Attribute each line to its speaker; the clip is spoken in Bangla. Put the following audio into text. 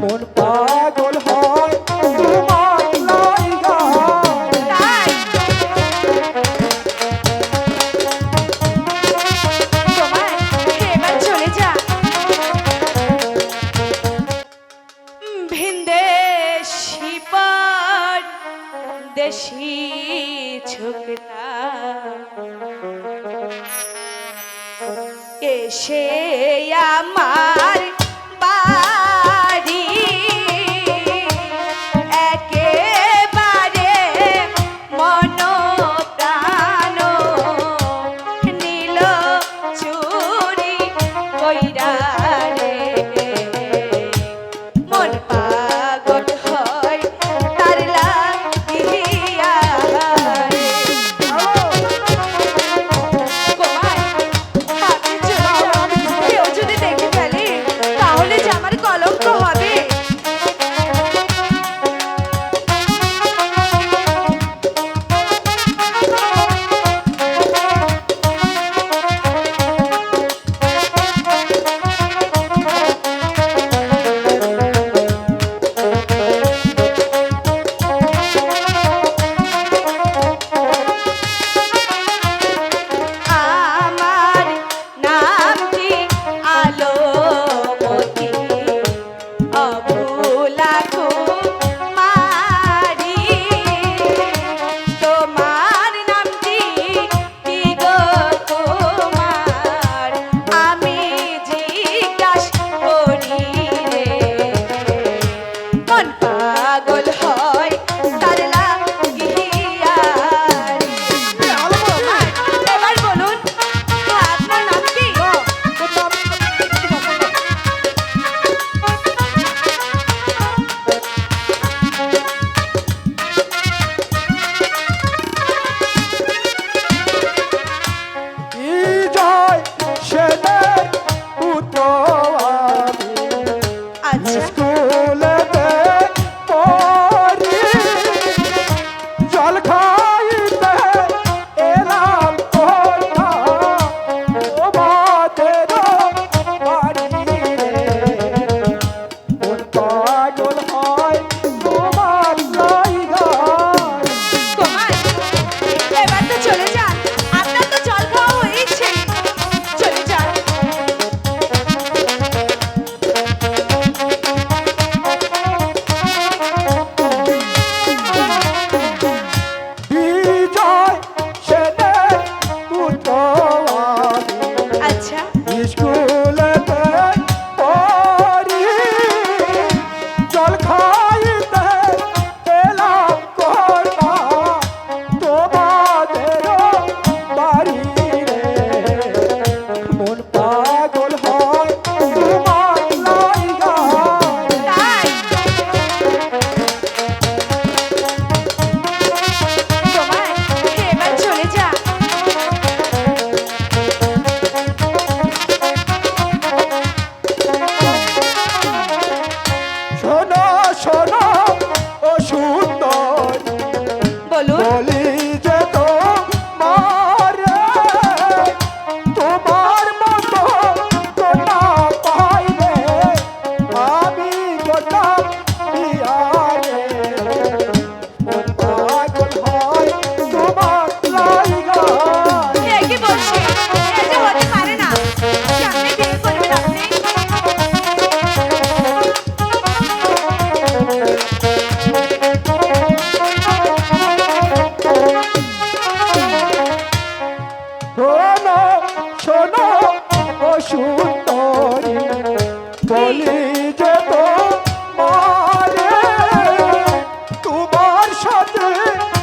Speaker 1: মন পাগল হয়
Speaker 2: দেশি ছোকরা। এসে আমার তোর
Speaker 1: সাথে